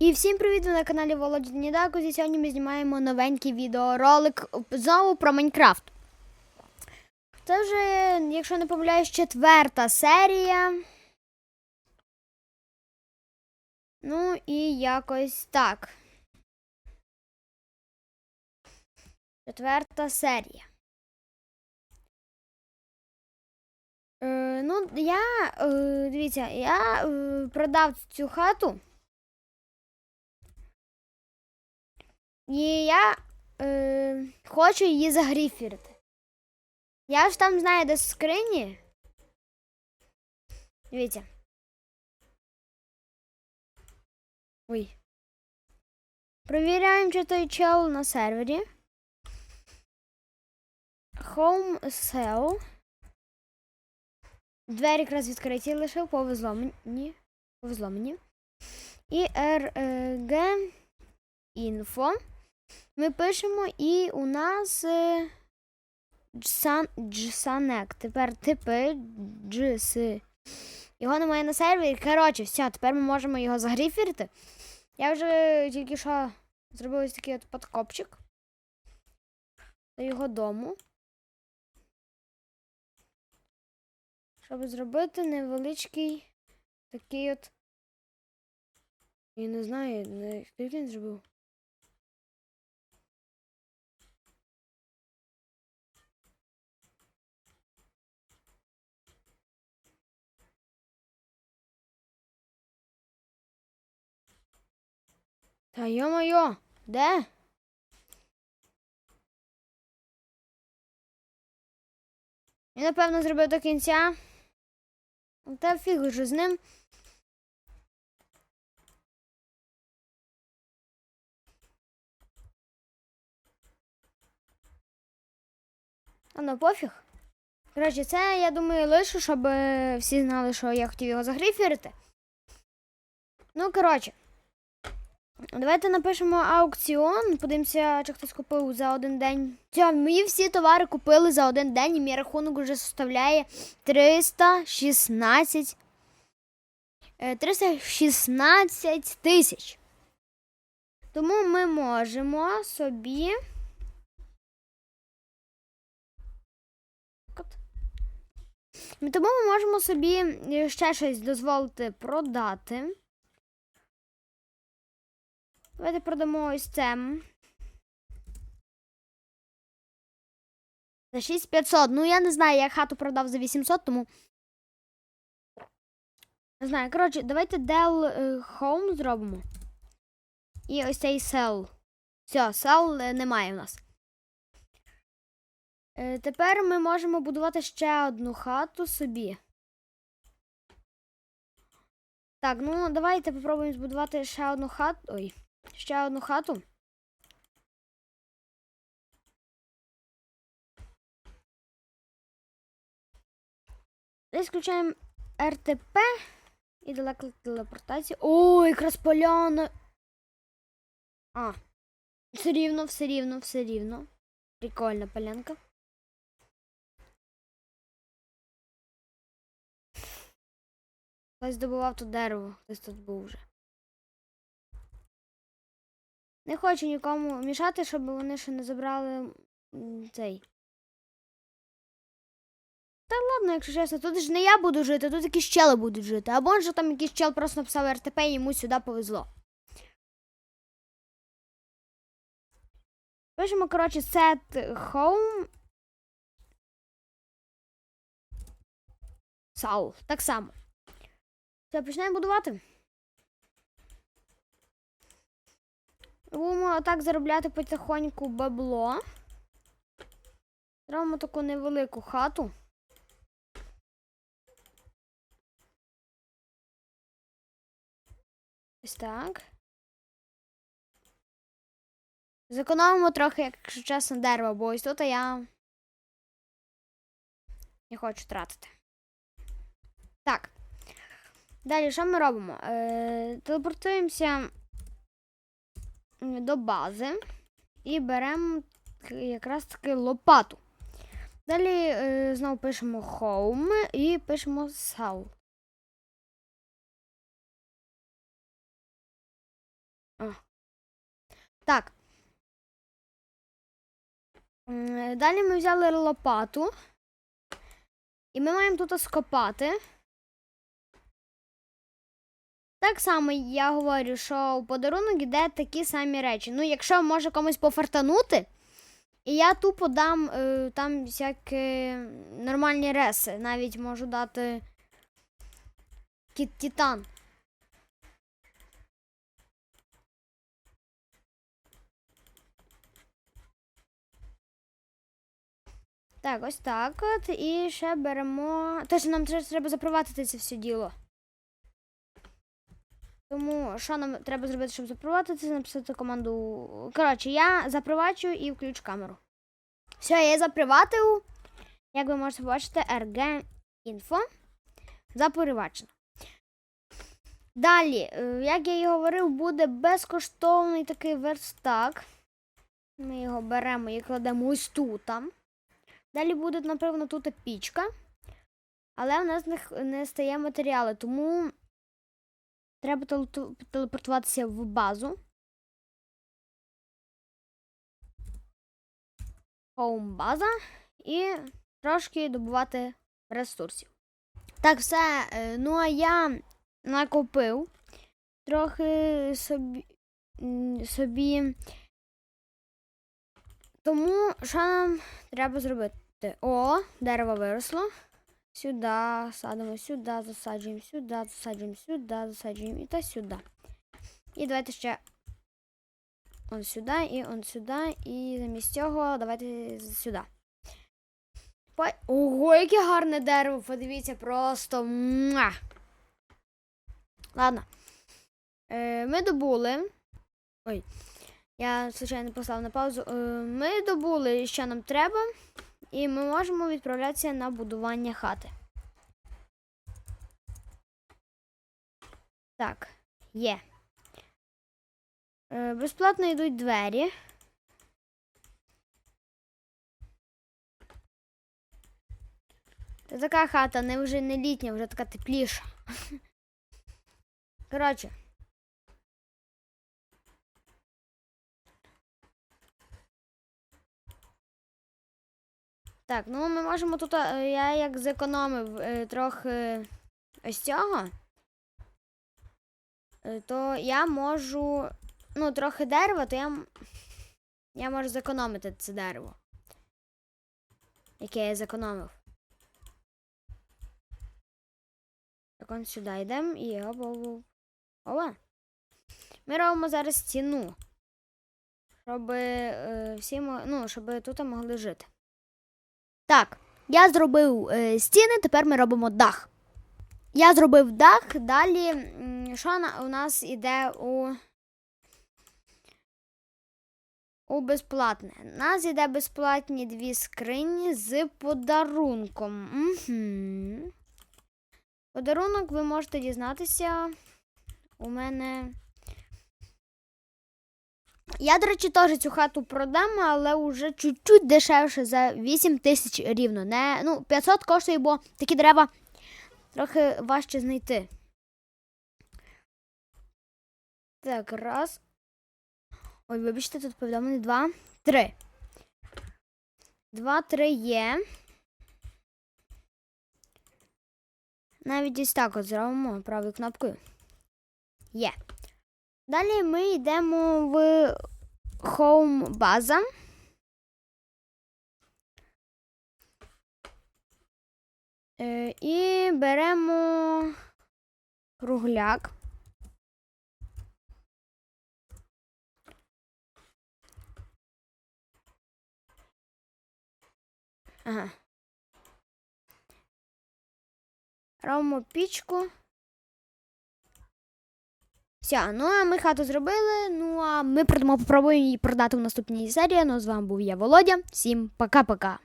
І всім привіт на каналі Володя Нідаку. І сьогодні ми знімаємо новенький відеоролик знову про Майнкрафт. Це вже, якщо не помиляюсь, четверта серія. Ну і якось так. Четверта серія. Е, ну, я, е, дивіться, я е, продав цю хату. І я е, хочу її загріфірити. Я ж там знаю, де скрині. Дивіться. Ой. Провіряємо, чи той чел на сервері. Home sell. Двері якраз відкриті лишив, повезло мені. Повезло мені. І RG info. Ми пишемо, і у нас е, Джсан, Джсанек. Тепер типи Джс. Його немає на сервері. Коротше, все, тепер ми можемо його загріфірити. Я вже тільки що зробив ось такий от подкопчик до його дому. Щоб зробити невеличкий такий от. Я не знаю, скільки він зробив. Та йо-моє, де? Він, напевно, зробив до кінця. Та фіг уже з ним. А ну пофіг. Коротше, це, я думаю, лише, щоб е, всі знали, що я хотів його загрифірити. Ну, коротше. Давайте напишемо аукціон. Подивимося, чи хтось купив за один день. Все, мої всі товари купили за один день, і мій рахунок вже составляє 316. е, 316 тисяч. Тому ми можемо собі. Тому ми можемо собі е, ще щось дозволити продати. Давайте продамо ось це. За 6500. Ну, я не знаю, я хату продав за 800, тому. Не знаю. Коротше, давайте Dell е, Home зробимо. І ось цей Sell. Все, Sell е, немає в нас. Е, Тепер ми можемо будувати ще одну хату собі. Так, ну давайте попробуємо збудувати ще одну хату. Ой, ще одну хату. Десь включаємо РТП і далеко телепортацію. О, якраз поляна. А. Все рівно, все рівно, все рівно. Прикольна полянка. Хтось добував тут дерево, хтось тут був вже. Не хочу нікому мішати, щоб вони ще не забрали цей. Та ладно, якщо чесно, тут ж не я буду жити, тут якісь чели будуть жити. Або ж там якийсь чел просто написав РТП і йому сюди повезло. Пишемо, коротше, set home. Сау. Так само. Все, починаємо будувати. Будемо так заробляти потихоньку бабло. Зробимо таку невелику хату. Ось так. Зекономимо трохи, якщо чесно, дерева, бо ось тут я не хочу тратити. Так. Далі, що ми робимо? Е, телепортуємося до бази і беремо якраз таки лопату. Далі е, знову пишемо home і пишемо. О. Так. Далі ми взяли лопату. І ми маємо тут скопати. Так само я говорю, що у подарунок йде такі самі речі. Ну, якщо може комусь пофартанути, і я тупо дам е, там всякі нормальні реси. Навіть можу дати кі- титан. Так, ось так от. І ще беремо. Тож нам тре- треба запровадити це все діло. Тому що нам треба зробити, щоб запровадити це, написати команду. Коротше, я запроваджу і включу камеру. Все, я заприватив. Як ви можете побачити, RG Info. Запривачено. Далі, е, як я і говорив, буде безкоштовний такий верстак. Ми його беремо і кладемо ось тут. там. Далі буде, напевно, тут пічка. Але в нас не стає матеріали, тому треба телепортуватися в базу. Home база і трошки добувати ресурсів. Так, все. е, Ну а я накопив трохи собі, собі. Тому що нам треба зробити? О, дерево виросло. Сюди садимо, сюди засаджуємо, сюди засаджуємо, сюди засаджуємо і та сюди. І давайте ще он сюди і он сюди. І замість цього давайте сюди. Ого, яке гарне дерево! Подивіться, просто. Муа! Ладно. Е, ми добули. Ой. Я, звичайно, поставив на паузу. Е, Ми добули, що нам треба, і ми можемо відправлятися на будування хати. Так, є. Е, Безплатно йдуть двері. Це така хата, не вже не літня, вже така тепліша. Коротше. Так, ну ми можемо тут. е, Я як зекономив е, трохи ось цього, е, то я можу. Ну, трохи дерева, то я. Я можу зекономити це дерево. Яке я зекономив. Так, он сюди йдемо і оба. Оба. Ми робимо зараз стіну. Щоб е, всі ну, щоб тут могли жити. Так, я зробив е, стіни, тепер ми робимо дах. Я зробив дах, далі що у нас іде у. У безплатне. У нас іде безплатні дві скрині з подарунком. Угу. Подарунок ви можете дізнатися. У мене. Я, до речі, теж цю хату продам, але вже чуть-чуть дешевше за 8 тисяч рівно. Не, ну, 500 коштує, бо такі дерева трохи важче знайти. Так, раз. Ой, вибачте, тут повідомлення два. Три. Два, три є. Навіть ось так от зробимо правою кнопкою. Є. Далі ми йдемо в Home база. Е, і беремо кругляк. Ага. Робимо пічку. Все, ну а ми хату зробили. Ну а ми продамо, попробуємо її продати в наступній серії. Ну з вами був я, Володя. Всім пока-пока.